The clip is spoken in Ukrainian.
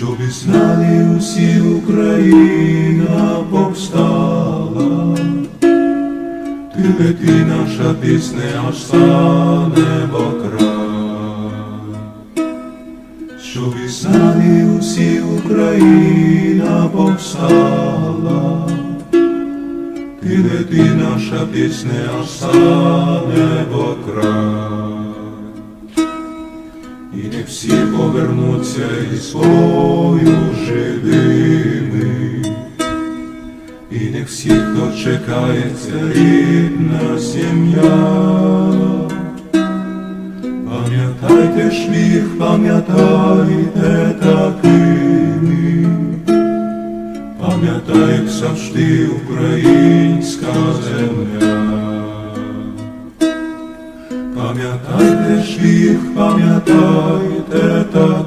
щоб і знали усі Україна повстала, ти лети наша пісня, аж стане край, щоб і знали усі Україна повстала, ти лети наша пісня, аж стане край. І не всі повернуться із бою живими, і не всі, хто чекається, рідна сім'я. Пам'ятайте шліх, пам'ятайте такими, пам'ятай, завжди українська Пам'ятайте шліх, пам'ятайте таки,